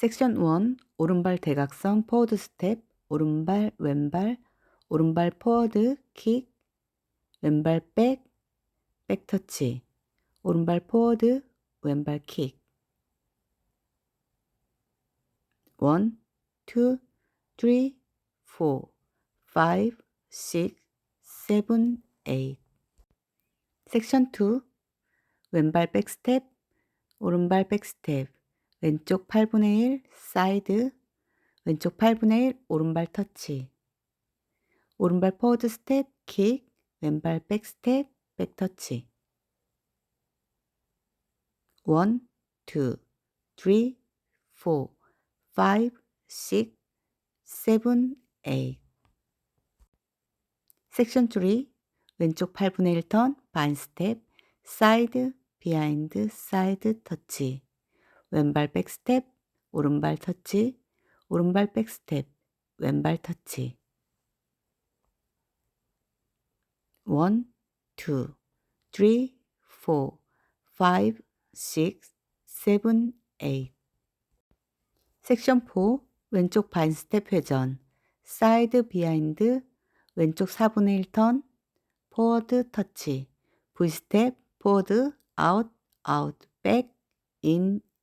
섹션 1 오른발 대각선 포워드 스텝 오른발 왼발 오른발 포워드 킥 왼발 백 백터치 오른발 포워드 왼발 킥. 1, 2, 3, 4, 5, 6, 7, 8 섹션 2 왼발 백스텝 오른발 백스텝 왼쪽 8분의 1 사이드. 왼쪽 8분의 1 오른발 터치. 오른발 포워드 스텝 킥. 왼발 백 스텝 백 터치. 1, 2, 3, 4, 5, 6, 7, 8 섹션 3 왼쪽 8분의 1턴 반 스텝 사이드 비하인드 사이드 터치 왼발 백스텝 오른발 터치 오른발 백스텝 왼발 터치. 1, 2, 3, 4, 5, 6, 7, 8 섹션 4 왼쪽 반 스텝 회전. 사이드 비하인드 왼쪽 4분의 1 턴 포워드 터치. V 스텝 포워드 아웃 아웃 백 인,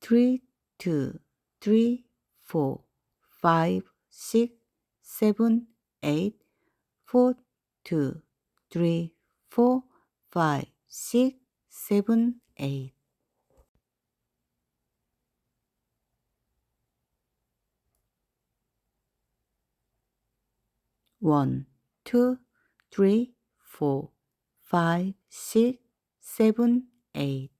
3, 2, 3, 4, 5, 6, 7, 8 4, 2, 3, 4, 5, 6, 7, 8 1, 2, 3, 4, 5, 6, 7, 8